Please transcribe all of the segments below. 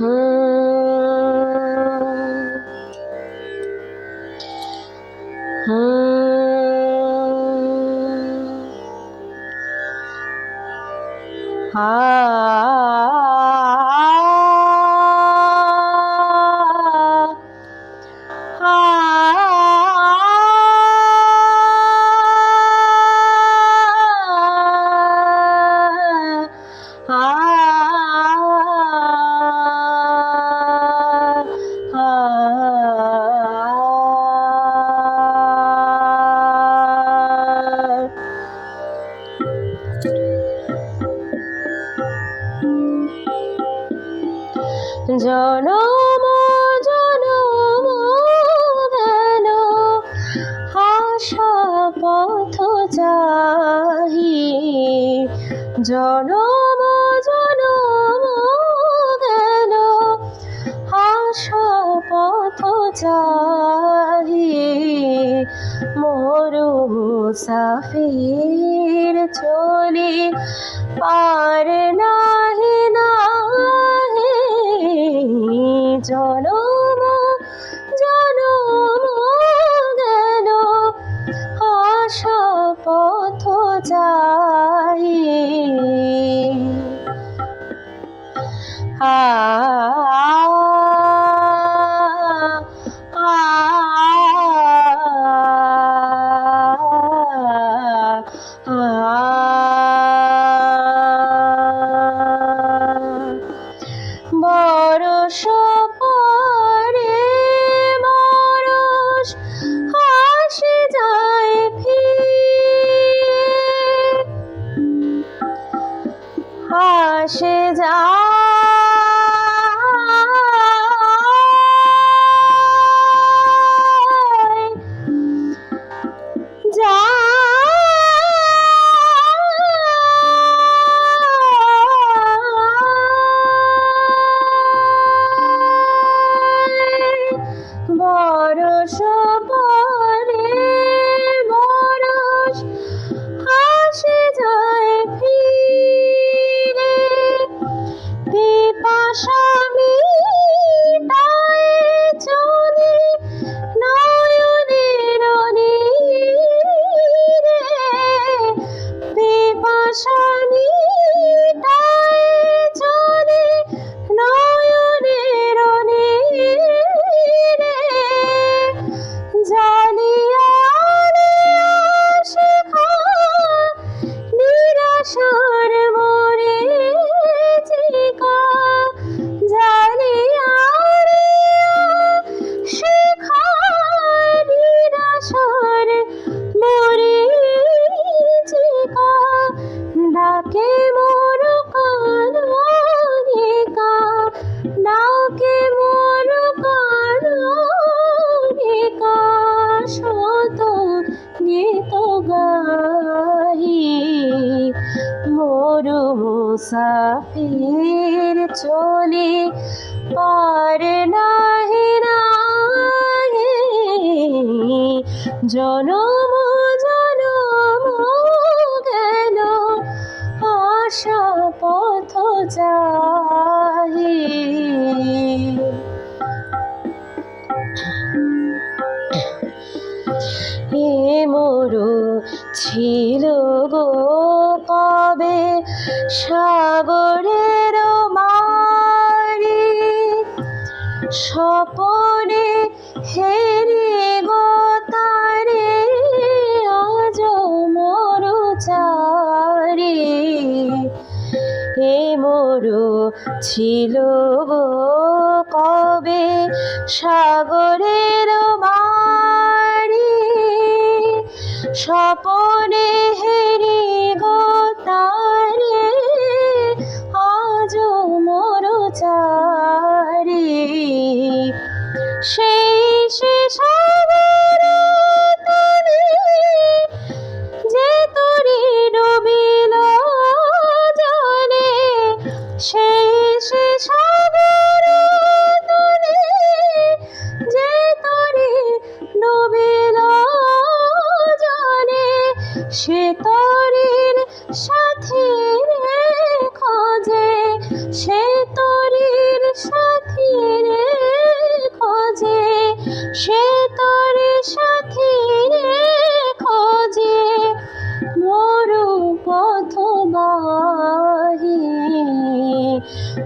Ah জনম জনম গেল আশা পথ চাহি। জনম জনম গেল আশা পথ চাহি। মরু মুসাফির চলি পার নাহি নাহি জনম জনম গেল। আশা পথ যাই। আ আকাশে মুসাফির চলি পার নাহি নাহি। জনম জনম গেল আশা পথ চাহি সাগরের মারি, স্বপনে হেরি গো তারে, আজ মরু চারি। হে মোরু ছিল কবে সাগরের বাড়ি স্বপনে হেরি সেই তলে যে তরি ডুবিল জলে সেই সে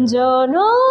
জনম